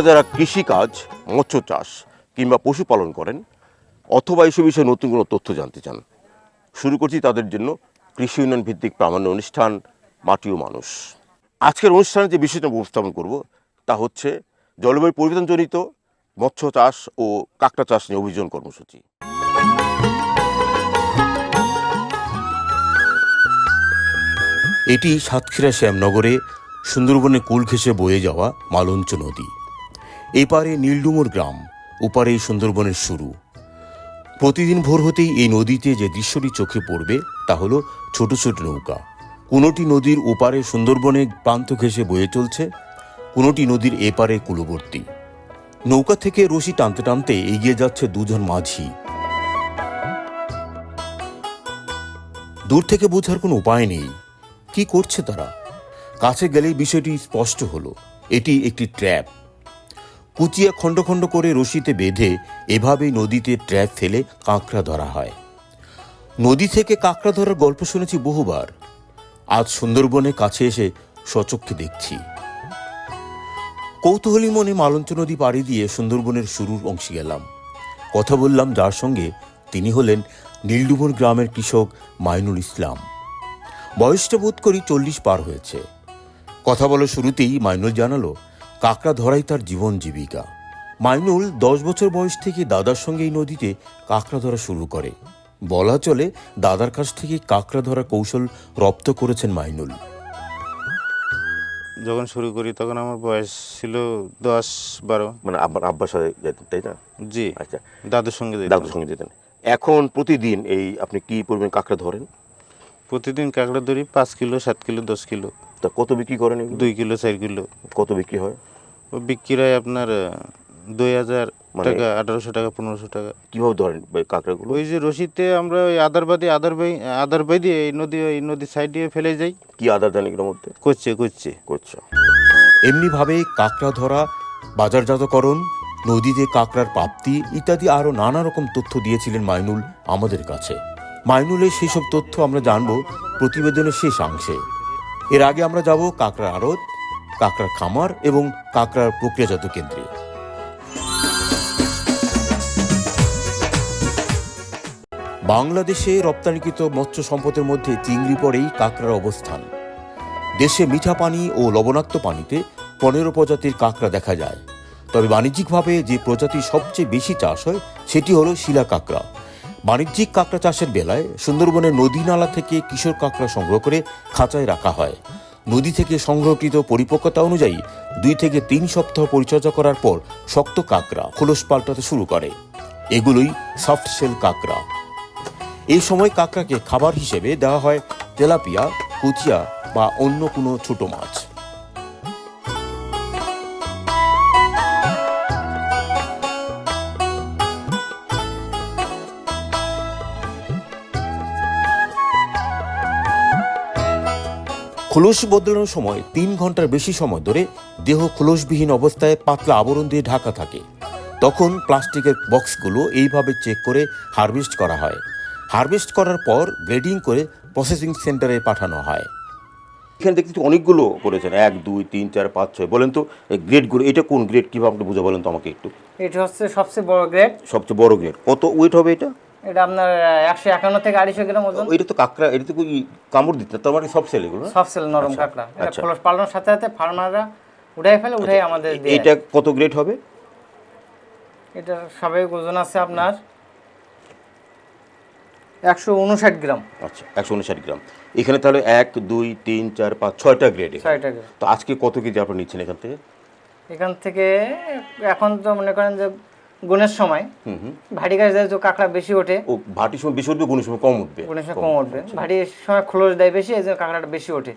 আপনারা যারা কৃষিকাজ, মৎস্য চাষ কিংবা পশুপালন করেন, অথবা এইসব বিষয়ে নতুন কোনো তথ্য জানতে চান, শুরু করছি তাদের জন্য কৃষি উন্নয়ন ভিত্তিক প্রামাণ্য অনুষ্ঠান, মাটি ও মানুষ। আজকের অনুষ্ঠানে যে বিষয়টা উপস্থাপন করব, তা হচ্ছে জলবায়ু পরিবর্তনজনিত মৎস্য চাষ ও কাঁকড়া চাষ নিয়ে অভিযান কর্মসূচি। এটি সাতক্ষীরা শ্যামনগরে সুন্দরবনে কুল ঘেঁষে বয়ে যাওয়া মালঞ্চ নদী। এপারে নীলডুমোর গ্রাম ওপারে সুন্দরবনের শুরু। প্রতিদিন ভোর হতেই এই নদীতে যে দৃশ্যটি চোখে পড়বে, তা হলো ছোট ছোট নৌকা। কোনোটি নদীর ওপারে সুন্দরবনে প্রান্ত ঘেঁষে বয়ে চলছে, কোনোটি নদীর এপারে কুলবর্তী। নৌকা থেকে রশি টানতে টানতে এগিয়ে যাচ্ছে দুজন মাঝি। দূর থেকে বোঝার কোনো উপায় নেই। কি করছে তারা? কাছে গেলেই বিষয়টি স্পষ্ট হলো। এটি একটি ট্র্যাপ। কুচিয়া খণ্ড খণ্ড করে রশিতে বেঁধে এভাবেই নদীতে ট্র্যাপ ফেলে কাঁকড়া ধরা হয়। নদী থেকে কাঁকড়া ধরার গল্প শুনেছি বহুবার। আজ সুন্দরবনে কাছে এসে সচক্ষে দেখছি। কৌতূহলী মনে মালঞ্চ নদী পাড়ি দিয়ে সুন্দরবনের শুরুর অংশে গেলাম। কথা বললাম যার সঙ্গে, তিনি হলেন নীলডুমর গ্রামের কৃষক মাইনুল ইসলাম। বয়সটা বোধ করি চল্লিশ পার হয়েছে। কথা বলার শুরুতেই মাইনুল জানালো কাঁকড়া ধরাই তার জীবন জীবিকা। মাইনুল দশ বছর বয়স থেকে দাদার সঙ্গে এই নদীতে কাঁকড়া ধরা শুরু করে। বলা চলে দাদার কাছ থেকে কাঁকড়া ধরা কৌশল রপ্ত করেছেন মাইনুল। যখন শুরু করি তখন আমার বয়স ছিল দশ বারো। মানে আব্বার আব্বার সাথে যেতেন তাই না? জি আচ্ছা। দাদুর সঙ্গে যেতাম। দাদুর সঙ্গে যেতেন। এখন প্রতিদিন এই আপনি কি পরিমাণ কাঁকড়া ধরেন? প্রতিদিন কাঁকড়া ধরি পাঁচ কিলো সাত কিলো দশ কিলো। তা কত বিক্রি করেন এগুলো? দুই কিলো চার কিলো। কত বিক্রি হয়? ও বিক্রি হয় আপনার দুই হাজার মানে- টাকা আঠারোশো টাকা পনেরোশো টাকা। কীভাবে ধরেন কাঁকড়াগুলো? ওই যে রশিতে আমরা ওই আদার বাদি আদার বাই আদার বাই দিয়ে এই নদী এই নদীর সাইড দিয়ে ফেলে যাই। কি আদার দেন এগুলোর মধ্যে? করছে করছে। করছে। এমনিভাবে কাঁকড়া ধরা বাজারজাতকরণ নদীতে কাঁকড়ার প্রাপ্তি ইত্যাদি আরও নানা রকম তথ্য দিয়েছিলেন মাইনুল আমাদের কাছে। মাইনুলের সেসব তথ্য আমরা জানব প্রতিবেদনের শেষ অংশে। এর আগে আমরা যাব কাঁকড়া আড়ত কাঁকড়ার খামার এবং কাঁকড়ার প্রক্রিয়াজাত কেন্দ্রে বাংলাদেশে রপ্তানিকৃত মৎস্য সম্পদের মধ্যে চিংড়ি পরেই কাঁকড়ার অবস্থান। দেশে মিঠা পানি ও লবণাক্ত পানিতে পনেরো প্রজাতির কাঁকড়া দেখা যায়। তবে বাণিজ্যিকভাবে যে প্রজাতি সবচেয়ে বেশি চাষ হয়, সেটি হলো শিলা কাঁকড়া। বাণিজ্যিক কাঁকড়া চাষের বেলায় সুন্দরবনের নদী নালা থেকে কিশোর কাঁকড়া সংগ্রহ করে খাঁচায় রাখা হয়। নদী থেকে সংগ্রহকৃত পরিপক্কতা অনুযায়ী দুই থেকে তিন সপ্তাহ পরিচর্যা করার পর শক্ত কাঁকড়া খোলস পাল্টাতে শুরু করে। এগুলোই সফট শেল কাঁকড়া। এই সময় কাঁকড়াকে খাবার হিসেবে দেওয়া হয় তেলাপিয়া, কুচিয়া বা অন্য কোনো ছোট মাছ। খোলস বদলানোর সময় তিন ঘণ্টার বেশি সময় ধরে দেহ খোলসবিহীন অবস্থায় পাতলা আবরণ দিয়ে ঢাকা থাকে। তখন প্লাস্টিকের বক্সগুলো এইভাবে চেক করে হারভেস্ট করা হয়। হারভেস্ট করার পর গ্রেডিং করে প্রসেসিং সেন্টারে পাঠানো হয়। এখানে দেখতে অনেকগুলো করেছেন। এক দুই তিন চার পাঁচ ছয় বলেন তো গ্রেডগুলো এটা কোন গ্রেড কীভাবে আপনি বুঝে বলেন তো আমাকে একটু। এটা হচ্ছে সবচেয়ে বড় গ্রেড। সবচেয়ে বড় গ্রেড। কত ওয়েট হবে এটা? এটা আপনার একশো একান্ন থেকে আড়াইশো গ্রাম ওজন। এটা তো কাঁকড়া এটা তো কামড় দিতে তার মানে সব সেল এগুলো সব সেল নরম কাঁকড়া। এটা আচ্ছা। খোলস পালানোর সাথে সাথে ফার্মাররা উঠাই ফেলে উঠাই আমাদের এটা কত গ্রেড হবে? এটা সবাই ওজন আছে আপনার একশো উনষাট গ্রাম। আচ্ছা একশো উনষাট গ্রাম। এখানে তাহলে এক দুই তিন চার পাঁচ ছয়টা গ্রেড ছয়টা গ্রাম তো আজকে কত কেজি আপনি নিচ্ছেন এখান থেকে? এখান থেকে এখন তো মনে করেন যে গুণের সময়। ভাটি গাছ যেহেতু কাঁকড়া বেশি ওঠে ও ভাটির সময় বেশি উঠবে গুণের সময় কম উঠবে। গুণের সময় কম উঠবে ভারীর সময় খোলস দেয় বেশি এই জন্য কাঁকড়াটা বেশি ওঠে।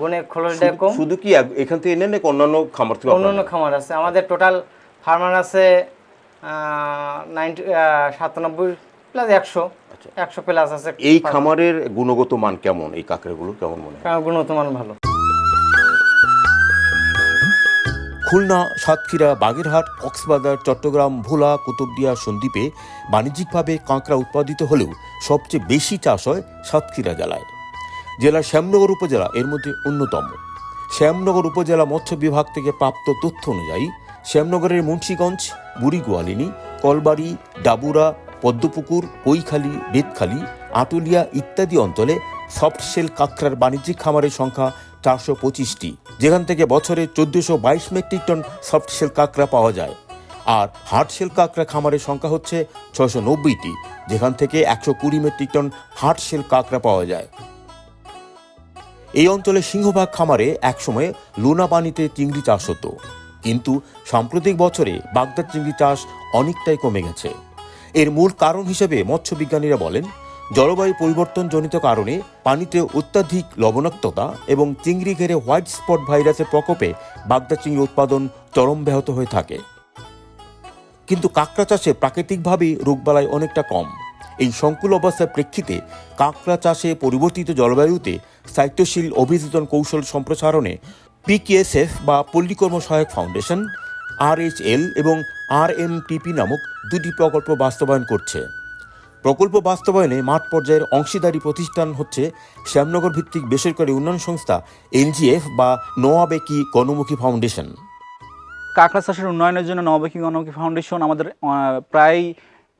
গুণে খোলস দেয় কম। শুধু কি এখান থেকে এনে নাকি অন্যান্য খামার থেকে অন্য অন্য খামার আছে। আমাদের টোটাল ফার্মার আছে নাইনটি সাতানব্বই প্লাস একশো। একশো প্লাস আছে এই খামারের গুণগত মান কেমন? এই কাঁকড়াগুলো কেমন মনে হয়? গুণগত মান ভালো। খুলনা, সাতক্ষীরা, বাগেরহাট, কক্সবাজার, চট্টগ্রাম, ভোলা, কুতুবদিয়া, সন্দ্বীপে বাণিজ্যিকভাবে কাঁকড়া উৎপাদিত হলেও সবচেয়ে বেশি চাষ হয় সাতক্ষীরা জেলায়। জেলার শ্যামনগর উপজেলা এর মধ্যে অন্যতম। শ্যামনগর উপজেলা মৎস্য বিভাগ থেকে প্রাপ্ত তথ্য অনুযায়ী, শ্যামনগরের মুন্সীগঞ্জ বুড়িগোয়ালিনী কলবাড়ি, ডাবুরা, পদ্মপুকুর কৈখালী বেতখালী, আটুলিয়া ইত্যাদি অঞ্চলে সফট শেল কাঁকড়ার বাণিজ্যিক খামারের সংখ্যা চারশো পঁচিশটি, যেখান থেকে বছরে চোদ্দশো বাইশ মেট্রিক টন সফট শেল কাঁকড়া পাওয়া যায়। আর হার্ড শেল কাঁকড়া খামারের সংখ্যা হচ্ছে ছশো নব্বইটি, যেখান থেকে একশো কুড়ি মেট্রিক টন হার্ড শেল কাঁকড়া পাওয়া যায়। এই অঞ্চলে সিংহভাগ খামারে একসময় লোনা পানিতে চিংড়ি চাষ হতো। কিন্তু সাম্প্রতিক বছরে বাগদার চিংড়ি চাষ অনেকটাই কমে গেছে। এর মূল কারণ হিসেবে মৎস্য বিজ্ঞানীরা বলেন জলবায়ু পরিবর্তনজনিত কারণে পানিতে অত্যাধিক লবণাক্ততা এবং চিংড়ি ঘেরে হোয়াইট স্পট ভাইরাসের প্রকোপে বাগদা চিংড়ি উৎপাদন চরম ব্যাহত হয়ে থাকে। কিন্তু কাঁকড়া চাষে প্রাকৃতিকভাবেই রোগবালাই অনেকটা কম। এই সংকুল অবস্থার প্রেক্ষিতে কাঁকড়া চাষে পরিবর্তিত জলবায়ুতে সাহিত্যশীল অভিযোজন কৌশল সম্প্রসারণে পিকেএসএফ বা পল্লীকর্ম সহায়ক ফাউন্ডেশন আরএইচএল এবং আরএমটিপি নামক দুটি প্রকল্প বাস্তবায়ন করছে। প্রকল্প বাস্তবায়নে মাঠ পর্যায়ের অংশীদারি প্রতিষ্ঠান হচ্ছে শ্যামনগর ভিত্তিক বেসরকারি উন্নয়ন সংস্থা, এনজিএফ বা নোয়াবেকি গণমুখী ফাউন্ডেশন? কাঁকড়া চাষের উন্নয়নের জন্য নবকি গণমুখী ফাউন্ডেশন আমাদের প্রায়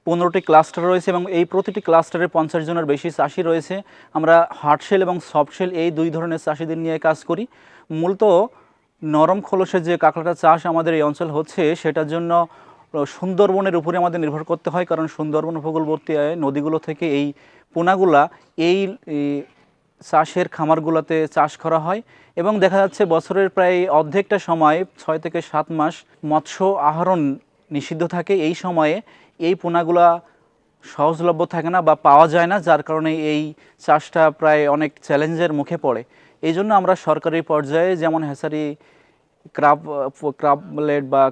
পনেরোটি ক্লাস্টার রয়েছে এবং এই প্রতিটি ক্লাস্টারে পঞ্চাশ জনের বেশি চাষি রয়েছে। আমরা হার্ডশেল এবং সফটশেল এই দুই ধরনের চাষিদের নিয়ে কাজ করি। মূলত নরম খোলসের যে কাঁকড়াটা চাষ আমাদের এই অঞ্চল হচ্ছে, সেটার জন্য সুন্দরবনের উপরে আমাদের নির্ভর করতে হয়, কারণ সুন্দরবন উপকূলবর্তী নদীগুলো থেকে এই পোনাগুলা, এই এই চাষের খামারগুলোতে চাষ করা হয়। এবং দেখা যাচ্ছে বছরের প্রায় অর্ধেকটা সময়, ছয় থেকে সাত মাস মৎস্য আহরণ নিষিদ্ধ থাকে। এই সময়ে এই পোনাগুলা সহজলভ্য থাকে না বা পাওয়া যায় না, যার কারণে এই চাষটা প্রায় অনেক চ্যালেঞ্জের মুখে পড়ে। এই জন্য আমরা সরকারি পর্যায়ে যেমন হেসারি ক্রাব ক্রাবলেট বা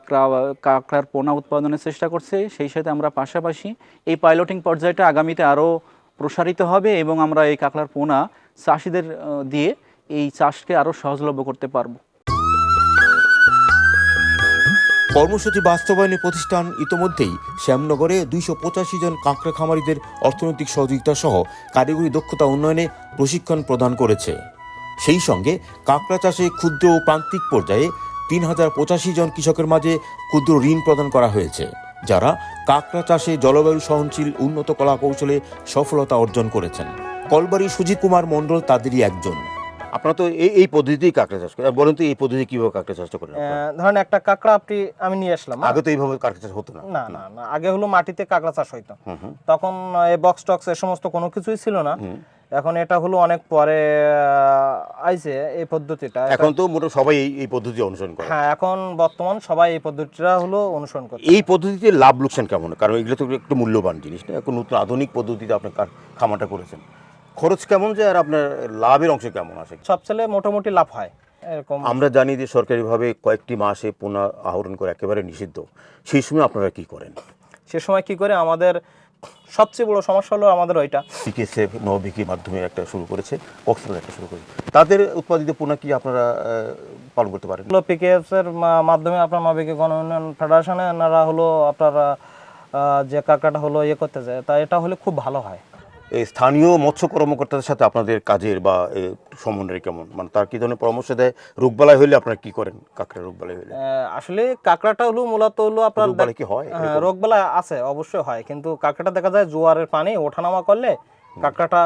কাঁকড়ার পোনা উৎপাদনের চেষ্টা করছে। সেই সাথে আমরা পাশাপাশি এই পাইলটিং পর্যায়টা আগামীতে আরও প্রসারিত হবে এবং আমরা এই কাঁকড়ার পোনা চাষিদের দিয়ে এই চাষকে আরও সহজলভ্য করতে পারব। কর্মসূচি বাস্তবায়নে প্রতিষ্ঠান ইতোমধ্যেই শ্যামনগরে দুইশো পঁচাশি জন কাঁকড়া খামারিদের অর্থনৈতিক সহযোগিতা সহ কারিগরি দক্ষতা উন্নয়নে প্রশিক্ষণ প্রদান করেছে। সেই সঙ্গে কাঁকড়া চাষে ক্ষুদ্র ও প্রান্তিক পর্যায়ে তিন হাজার পঁচাশি জন কৃষকের মাঝে ক্ষুদ্র ঋণ প্রদান করা হয়েছে যারা কাঁকড়া চাষে জলবায়ু সহনশীল উন্নত কলা কৌশলে সফলতা অর্জন করেছেন। কলবাড়ি সুজিত কুমার মণ্ডল তাদেরই একজন। আপনারা তো এই এই পদ্ধতিতেই কাঁকড়া চাষ করেন। বলেন তো এই পদ্ধতি কীভাবে কাঁকড়া চাষটা করেন ধরেন একটা কাঁকড়া আপনি আমি নিয়ে আসলাম হ্যাঁ? আগে তো এইভাবে কাঁকড়া চাষ হতো না। না না না আগে হলো মাটিতে কাঁকড়া চাষ হইতো। তখন এই বক্স টক্স এ সমস্ত কোনো কিছুই ছিল না। এখন এটা হলো অনেক পরে আইছে এই পদ্ধতিটা। এখন তো মোটা সবাই এই পদ্ধতি অনুসরণ করে। হ্যাঁ এখন বর্তমান সবাই এই পদ্ধতিটা হলো অনুসরণ করে এই পদ্ধতিতে লাভ লোকসান কেমন? কারণ এগুলো তো একটু মূল্যবান জিনিস না? এখন নতুন আধুনিক পদ্ধতিতে আপনি কার- খামারটা করেছেন। খরচ কেমন যায় আর আপনার লাভের অংশ কেমন আসে? সব ছেলে মোটামুটি লাভ হয় এরকম। আমরা জানি যে সরকারিভাবে কয়েকটি মাসে পোনা আহরণ করে একেবারে নিষিদ্ধ। সেই সময় আপনারা কি করেন? সে সময় কি করে? আমাদের সবচেয়ে বড় সমস্যা হলো আমাদের ওইটা। সিকেএসএফ নবিকি মাধ্যমে একটা শুরু করেছে কক্সবাজার একটা শুরু করেছে। তাদের উৎপাদিত পোনা কি আপনারা পালন করতে পারেন? হলো পিকেএফ এর মাধ্যমে আপনার নবিকি গণ উন্নয়ন ফেডারেশনে এনারা হলো আপনারা যে কাকাটা হলো ইয়ে করতে যায় তা এটা হলে খুব ভালো হয়। স্থানীয় মৎস্য কর্মকর্তাদের সাথে আপনাদের কাজের বা সমন্বয় কেমন? মানে তার কি ধরনের পরামর্শ দেয়? রোগবালাই হইলে আপনারা কি করেন? কাঁকড়া রোগবালাই হইলে। আসলে কাঁকড়াটা হলো মূলত হলো আপনার রোগবালাই কি হয়? হ্যাঁ, রোগবালা আছে অবশ্যই হয়। কিন্তু কাঁকড়াটা দেখা যায় জোয়ারের পানি ওঠানামা করলে কাঁকড়াটা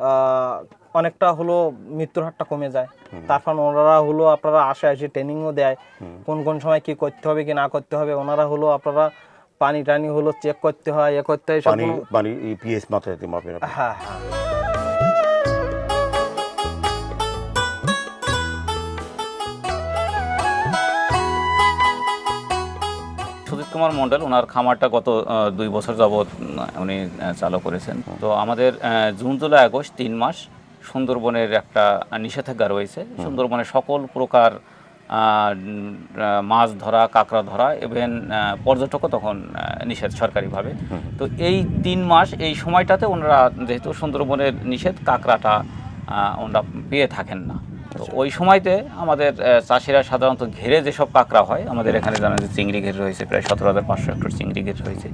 আহ, অনেকটা হলো মৃত্যুর হারটা কমে যায়। তারপর ওনারা হলো আপনারা আসে আসে ট্রেনিংও দেয়। কোন কোন সময় কি করতে হবে কি না করতে হবে ওনারা হলো আপনারা পানি টানি হলো চেক করতে হয় এ করতে হয় পানি পানি পিএস মাত্রাতে মাপেন। হ্যাঁ হ্যাঁ। সুজিত কুমার মণ্ডল ওনার খামারটা গত দুই বছর যাবৎ উনি চালু করেছেন। তো আমাদের জুন জুলাই আগস্ট তিন মাস সুন্দরবনের একটা নিষেধাজ্ঞা রয়েছে। সুন্দরবনের সকল প্রকার মাছ ধরা কাঁকড়া ধরা ইভেন পর্যটকও তখন নিষেধ সরকারিভাবে। তো এই তিন মাস এই সময়টাতে ওনারা যেহেতু সুন্দরবনের নিষেধ কাঁকড়াটা ওনারা পেয়ে থাকেন না। তো ওই সময়তে আমাদের চাষিরা সাধারণত ঘেরে যেসব কাঁকড়া হয় আমাদের এখানে জানেন যে চিংড়ি ঘের রয়েছে প্রায় সতেরো হাজার পাঁচশো হেক্টর চিংড়ি ঘের রয়েছে।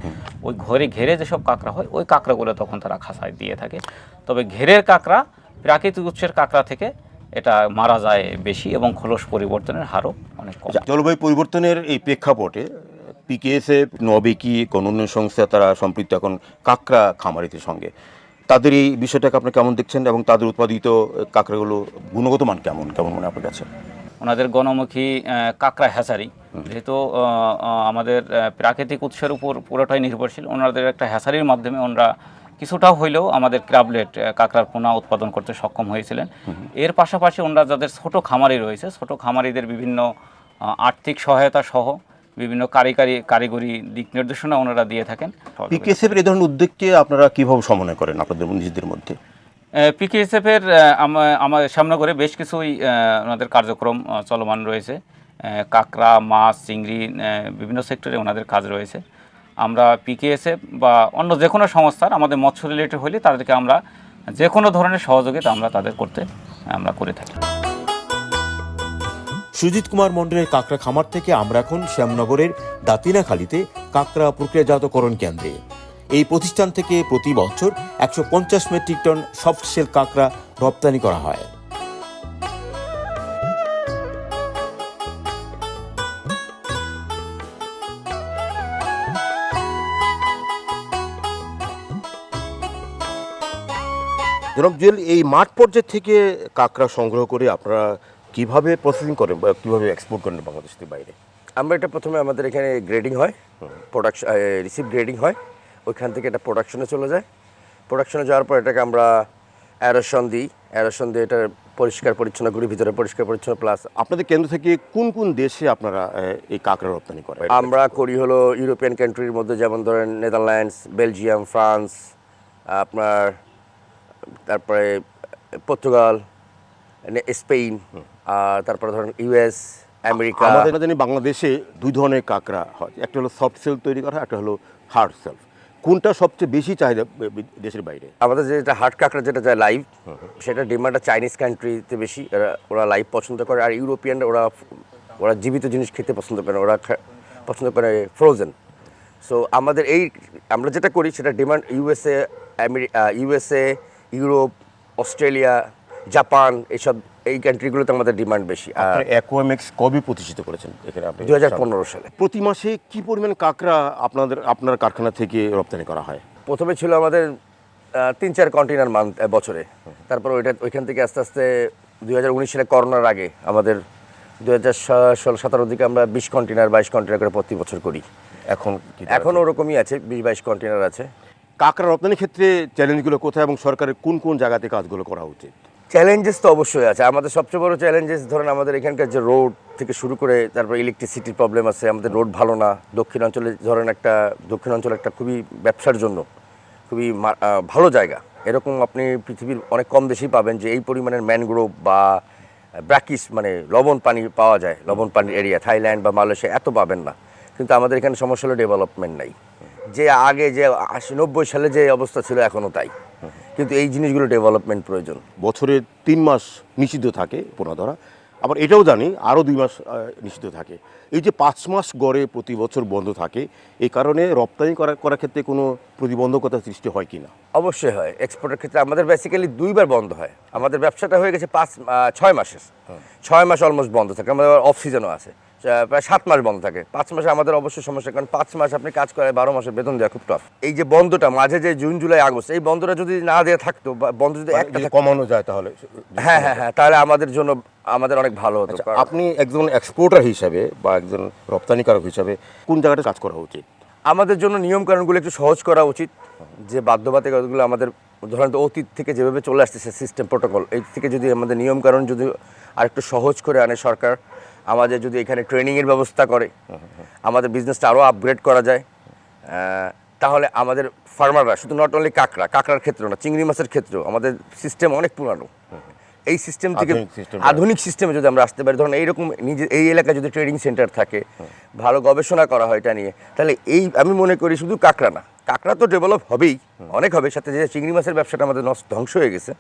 ওই ঘরে ঘেরে যেসব কাঁকড়া হয় ওই কাঁকড়াগুলো তখন তারা খাসায় দিয়ে থাকে। তবে ঘেরের কাঁকড়া প্রাকৃতিক উৎসের কাঁকড়া থেকে এটা মারা যায় বেশি এবং খোলস পরিবর্তনের হারও অনেক কম। আচ্ছা, জলবায়ু পরিবর্তনের এই প্রেক্ষাপটে পিকেএসএফ নবেকি কোন উন্নয়ন সংস্থা তারা সম্পৃক্ত এখন কাঁকড়া খামারিদের সঙ্গে। তাদের এই বিষয়টাকে আপনি কেমন দেখছেন এবং তাদের উৎপাদিত কাঁকড়াগুলো গুণগত মান কেমন কেমন মনে আপনার কাছে? ওনাদের গণমুখী কাঁকড়া হ্যাচারি। যেহেতু আমাদের প্রাকৃতিক উৎসের উপর পুরোটাই নির্ভরশীল ওনাদের একটা হ্যাচারির মাধ্যমে ওনারা কিছুটা হইলেও আমাদের ক্রাবলেট কাঁকড়ার পোনা উৎপাদন করতে সক্ষম হয়েছিলেন। এর পাশাপাশি ওনারা যাদের ছোট খামারি রয়েছে ছোট খামারিদের বিভিন্ন আর্থিক সহায়তা সহ বিভিন্ন কারিগরি কারিগরি দিক নির্দেশনা ওনারা দিয়ে থাকেন। পিকেএসএফ এই ধরনের উদ্যোগকে আপনারা কীভাবে সমন্বয় করেন আপনাদের নিজেদের মধ্যে? পিকেএসএফের আমাদের সামনে করে বেশ কিছুই ওনাদের কার্যক্রম চলমান রয়েছে। কাঁকড়া মাছ চিংড়ি বিভিন্ন সেক্টরে ওনাদের কাজ রয়েছে। আমরা পিকেএসএফ বা অন্য যে কোনো সংস্থার আমাদের মৎস্য রিলেটেড হলে তাদেরকে আমরা যে কোনো ধরনের সহযোগিতা আমরা তাদের করতে, আমরা করে থাকি। সুজিত কুমার মন্ডলের কাঁকড়া খামার থেকে আমরা এখন শ্যামনগরের দাতিনাখালীতে কাঁকড়া প্রক্রিয়াজাতকরণ কেন্দ্রে। এই প্রতিষ্ঠান থেকে প্রতি বছর একশো পঞ্চাশ মেট্রিক টন সফট সেল কাঁকড়া রপ্তানি করা হয়। জনাব জুয়েল এই মাঠ পর্যায়ে থেকে কাঁকড়া সংগ্রহ করে আপনারা কীভাবে প্রসেসিং করেন বা কীভাবে এক্সপোর্ট করেন বাংলাদেশ থেকে বাইরে? আমরা এটা প্রথমে আমাদের এখানে গ্রেডিং হয় প্রোডাকশন রিসিভ গ্রেডিং হয় ওইখান থেকে এটা প্রোডাকশনে চলে যায়। প্রোডাকশনে যাওয়ার পর এটাকে আমরা অ্যারোশন দিই অ্যারোশন দিয়ে এটা পরিষ্কার পরিচ্ছন্ন করি ভিতরে পরিষ্কার পরিচ্ছন্ন প্লাস আপনাদের কেন্দ্র থেকে কোন কোন দেশে আপনারা এই কাঁকড়া রপ্তানি করেন? আমরা করি হলো ইউরোপিয়ান কান্ট্রির মধ্যে যেমন ধরেন নেদারল্যান্ডস বেলজিয়াম ফ্রান্স আপনার তারপরে পর্তুগাল স্পেন আর তারপরে ধরেন ইউএস আমেরিকা। আমাদের জানি বাংলাদেশে দুই ধরনের কাঁকড়া হয়। একটা হলো সফট সেল তৈরি করা একটা হলো হার্ড সেলফ কোনটা সবচেয়ে বেশি চাহিদা দেশের বাইরে? আমাদের যেটা হার্ড কাঁকড়া যেটা যায় লাইভ সেটা ডিমান্ডটা চাইনিজ কান্ট্রিতে বেশি। ওরা লাইভ পছন্দ করে আর ইউরোপিয়ান ওরা ওরা জীবিত জিনিস খেতে পছন্দ করে ওরা পছন্দ করে ফ্রোজেন সো আমাদের এই আমরা যেটা করি সেটা demand USA USA Europe Australia Japan এইসব এই কান্ট্রিগুলোতে আমাদের ডিমান্ড বেশি। আর অ্যাকোয়ামেক্স কবে প্রতিষ্ঠিত করেছেন? এখানে আপনি দু হাজার পনেরো সালে। প্রতি মাসে কি পরিমাণ কাঁকড়া আপনাদের আপনার কারখানা থেকে রপ্তানি করা হয়? প্রথমে ছিল আমাদের তিন চার কন্টেনার মান্থ বছরে। তারপর ওইটা ওইখান থেকে আস্তে আস্তে দুই হাজার উনিশ সালে করোনার আগে আমাদের দু হাজার ষোলো সতেরো দিকে আমরা বিশ কন্টেনার বাইশ কন্টেনার করে প্রতি বছর করি। এখন এখন ওরকমই আছে বিশ বাইশ কন্টেনার আছে। কাঁকড়া রপ্তানির ক্ষেত্রে চ্যালেঞ্জগুলো কোথায় এবং সরকারের কোন কোন জায়গাতে কাজগুলো করা উচিত? চ্যালেঞ্জেস তো অবশ্যই আছে। আমাদের সবচেয়ে বড় চ্যালেঞ্জেস ধরেন আমাদের এখানকার যে রোড থেকে শুরু করে তারপর ইলেকট্রিসিটির প্রবলেম আছে, আমাদের রোড ভালো না। দক্ষিণ অঞ্চলে ধরেন একটা, দক্ষিণ অঞ্চল একটা খুবই ব্যবসার জন্য খুবই ভালো জায়গা। এরকম আপনি পৃথিবীর অনেক কম দেশেই পাবেন যে এই পরিমাণের ম্যানগ্রোভ বা ব্র্যাকিস মানে লবণ পানি পাওয়া যায়, লবণ পানির এরিয়া থাইল্যান্ড বা মালয়েশিয়া, এত পাবেন না। কিন্তু আমাদের এখানে সমস্যা হলো ডেভেলপমেন্ট নাই। যে আগে যে আশি নব্বই সালে যে অবস্থা ছিল এখনও তাই। কিন্তু এই জিনিসগুলো ডেভেলপমেন্ট প্রয়োজন। বছরে তিন মাস নিষিদ্ধ থাকে পোনা ধরা। আবার এটাও জানি আরও দুই মাস নিষিদ্ধ থাকে। এই যে পাঁচ মাস গড়ে প্রতি বছর বন্ধ থাকে এই কারণে রপ্তানি করা করার ক্ষেত্রে কোনো প্রতিবন্ধকতা সৃষ্টি হয় কি না অবশ্যই হয়। এক্সপোর্টের ক্ষেত্রে আমাদের বেসিক্যালি দুইবার বন্ধ হয়। আমাদের ব্যবসাটা হয়ে গেছে পাঁচ ছয় মাসের। ছয় মাস অলমোস্ট বন্ধ থাকে। আমাদের অফ সিজনও আছে। প্রায় সাত মাস বন্ধ থাকে। পাঁচ মাসে আমাদের অবশ্যই সমস্যা কারণ পাঁচ মাস আপনি কাজ করে বারো মাসের বেতন দেওয়া খুব টাফ এই যে বন্ধটা মাঝে যে জুন জুলাই আগস্ট এই বন্ধটা যদি না দেওয়া থাকতো বা বন্ধ যদি মানে একটা কমানো যায় তাহলে। হ্যাঁ হ্যাঁ হ্যাঁ তাহলে আমাদের জন্য আমাদের অনেক ভালো হতো আচ্ছা, আপনি একজন এক্সপোর্টার হিসাবে বা একজন রপ্তানিকারক হিসাবে কোন জায়গাটা কাজ করা উচিত? আমাদের জন্য নিয়মকানুনগুলো একটু সহজ করা উচিত যে বাধ্যবাধকতাগুলো আমাদের ধরেন তো অতীত থেকে যেভাবে চলে আসতেছে সিস্টেম প্রোটোকল এই থেকে যদি আমাদের নিয়মকানুন যদি আরেকটু সহজ করে আনে সরকার আমাদের যদি এখানে ট্রেনিংয়ের ব্যবস্থা করে আমাদের বিজনেসটা আরও আপগ্রেড করা যায় তাহলে আমাদের ফার্মাররা শুধু নট অনলি কাঁকড়া কাঁকড়ার ক্ষেত্রেও না চিংড়ি মাছের ক্ষেত্রেও আমাদের সিস্টেম অনেক পুরানো। এই সিস্টেম থেকে আধুনিক সিস্টেমে যদি আমরা আসতে পারি ধরুন এইরকম নিজে এই এলাকায় যদি ট্রেনিং সেন্টার থাকে ভালো গবেষণা করা হয় এটা নিয়ে তাহলে এই আমি মনে করি শুধু কাঁকড়া না কাঁকড়া তো ডেভেলপ হবেই অনেক হবে সাথে যে চিংড়ি মাছের ব্যবসাটা আমাদের নষ্ট ধ্বংস হয়ে গেছে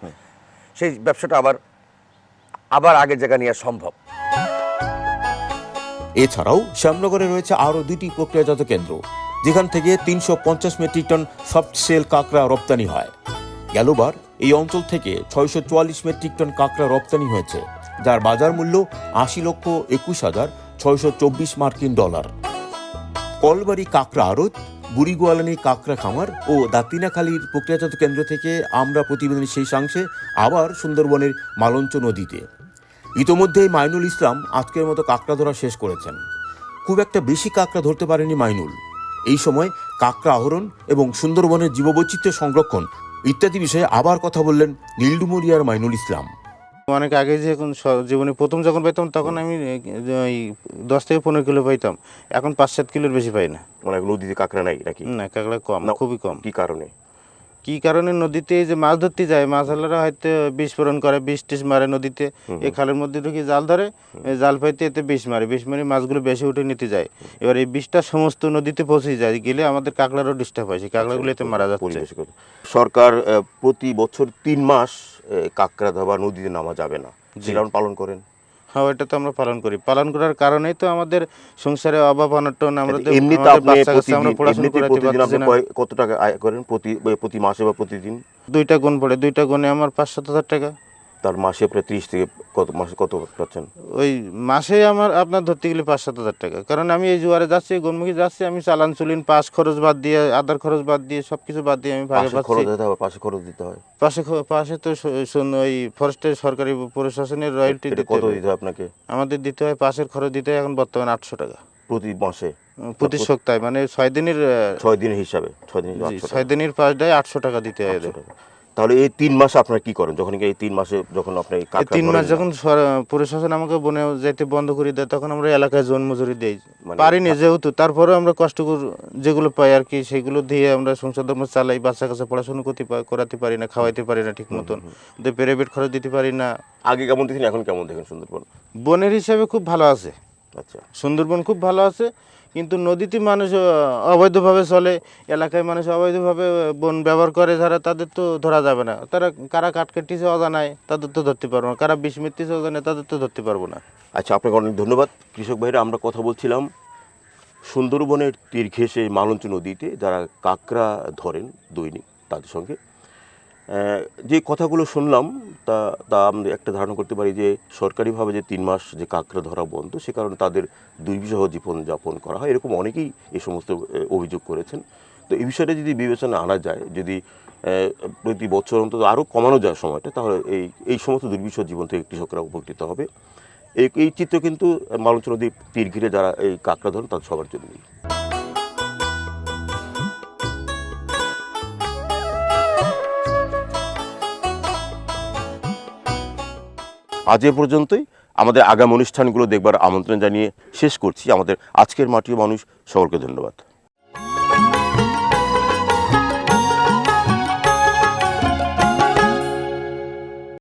সেই ব্যবসাটা আবার আবার আগের জায়গা নেওয়া সম্ভব। এছাড়াও শ্যামনগরে রয়েছে আরও দুটি প্রক্রিয়াজাত কেন্দ্র, যেখান থেকে তিনশো পঞ্চাশ মেট্রিক টন সফট সেল কাঁকড়া রপ্তানি হয়। গেলবার, এই অঞ্চল থেকে ছয়শো চুয়াল্লিশ মেট্রিক টন কাঁকড়া রপ্তানি হয়েছে, যার বাজার মূল্য আশি লক্ষ একুশ হাজার ছয়শো চব্বিশ মার্কিন ডলার। কলবাড়ি কাঁকড়া আড়ত, বুড়িগোয়ালানি কাঁকড়া খামার ও দাতিনাখালীর প্রক্রিয়াজাত কেন্দ্র থেকে আমরা প্রতিবেদনের শেষাংশে আবার সুন্দরবনের মালঞ্চ নদীতে ইতোমধ্যেই মাইনুল ইসলাম আজকের মতো কাঁকড়া ধরা শেষ করেছেন। খুব একটা বেশি কাঁকড়া ধরতে পারেনি মাইনুল। এই সময় কাঁকড়া আহরণ এবং সুন্দরবনের জীববৈচিত্র্য সংরক্ষণ ইত্যাদি বিষয়ে আবার কথা বললেন নীলডুমুরিয়ার মাইনুল ইসলাম। অনেক আগে যখন স- জীবনে প্রথম যখন পাইতাম তখন আমি ওই দশ থেকে পনেরো কিলো পাইতাম। এখন পাঁচ সাত কিলোর বেশি পাই না। মানে নদীতে কাঁকড়া নাই নাকি? না কাঁকড়া কম না। খুবই কম। কি কারণে? কি কারণে নদীতে যে মাছ ধরতে যায় মাছওয়ালারা হয়তো বিস্ফোরণ করে বিষ টিস মারে নদীতে এই খালের মধ্যে ঢুকে জাল ধরে জাল পাইতে এতে বিষ মারে বিষ মারে মাছগুলো বেশি উঠে নিতে যায়। এবার এই বিষটা সমস্ত নদীতে পৌঁছে যায় গেলে আমাদের কাঁকড়ারও ডিস্টার্ব হয় সেই কাঁকড়াগুলো এতে মারা যাচ্ছে। সরকার প্রতি বছর তিন মাস কাঁকড়া ধরা নদীতে নামা যাবে না। সেটা পালন করেন? হ্যাঁ এটা তো আমরা পালন করি। পালন করার কারণেই তো আমাদের সংসারে অভাব অনটন আমরা তো এমনি তো আমাদের আপনি প্রতিদিন আপনি কত টাকা আয় করেন প্রতি প্রতি মাসে বা প্রতিদিন? দুইটা গুণ পড়ে দুইটা গুণে আমার পাঁচ সাত হাজার টাকা। তার মাসে প্রায় ত্রিশ থেকে কত মাসে কত পাচ্ছেন? ওই মাসে আমার আপনার ধরতে গেলে পাঁচ সাত হাজার টাকা। কারণ আমি এই জোয়ারে যাচ্ছি গনমুখী যাচ্ছি আমি চালান চুলিন পাস খরচ বাদ দিয়ে আদার খরচ বাদ দিয়ে সব কিছু বাদ দিয়ে আমি ভাগে খরচ দিতে হবে পাশে খরচ দিতে হয়। পাশে পাশে তো ওই ফরেস্টের সরকারি প্রশাসনের রয়্যালটি কত দিতে হয় আপনাকে? আমাদের দিতে হয় পাশের খরচ দিতে হয় এখন বর্তমানে আটশো টাকা। প্রতি মাসে? প্রতি সপ্তাহে মানে ছয় দিনের ছয় দিনের হিসাবে ছয় দিন ছয় দিনের পাঁচ ডায় আটশো টাকা দিতে হয়। তাহলে এই তিন মাসে আপনারা কি করেন? যখন এই তিন মাসে যখন আপনি এই কাঁকড়া তিন মাস যখন প্রশাসন আমাকে বনে যেতে বন্ধ করে দেয় তখন আমরা এলাকায় জন মজুরি দেই। মানে পারিনি যেহেতু তারপরেও আমরা কষ্ট করে যেগুলো পাই আর কি সেগুলো দিয়ে আমরা সংসার ধর্ম চালাই বাচ্চা কাছে পড়াশোনা করতে করাতে পারি না খাওয়াইতে পারি না ঠিক মতন। ওদের প্রাইভেট খরচ দিতে পারি না। আগে কেমন দেখেন এখন কেমন দেখেন সুন্দরবন? বনের হিসাবে খুব ভালো আছে। আচ্ছা। সুন্দরবন খুব ভালো আছে। কিন্তু নদীতে মানুষ অবৈধভাবে চলে, এলাকায় মানুষ অবৈধভাবে বন ব্যবহার করে যারা, তাদের তো ধরা যাবে না। তারা কারা কাট কেটেছে অজানায়, তাদের তো ধরতে পারব না। কারা বিষ মিটতেছে অজানায়, তাদের তো ধরতে পারব না। আচ্ছা আপনাকে অনেক ধন্যবাদ। কৃষক ভাইরা, আমরা কথা বলছিলাম সুন্দরবনের তীর ঘেঁষে মালঞ্চ নদীতে যারা কাঁকড়া ধরেন দৈনিক, তাদের সঙ্গে। যে কথাগুলো শুনলাম, তা তা আমরা একটা ধারণা করতে পারি যে সরকারিভাবে যে তিন মাস যে কাঁকড়া ধরা বন্ধ, সে কারণে তাদের দুর্বিষহ জীবনযাপন করা হয়। এরকম অনেকেই এই সমস্ত অভিযোগ করেছেন। তো এই বিষয়টা যদি বিবেচনা আনা যায়, যদি প্রতি বছর অন্তত আরও কমানো যায় সময়টা, তাহলে এই এই সমস্ত দুর্বিষহ জীবন থেকে কৃষকরা উপকৃত হবে। এই এই চিত্র কিন্তু মালঞ্চ নদীর তীর ঘিরে যারা এই কাঁকড়া ধরেন, তাদের সবার জন্যই। আজ এ পর্যন্তই। আমাদের আগামী অনুষ্ঠানগুলো দেখবার আমন্ত্রণ জানিয়ে শেষ করছি। আমাদের আজকের মাটিও মানুষ, সকলকে ধন্যবাদ।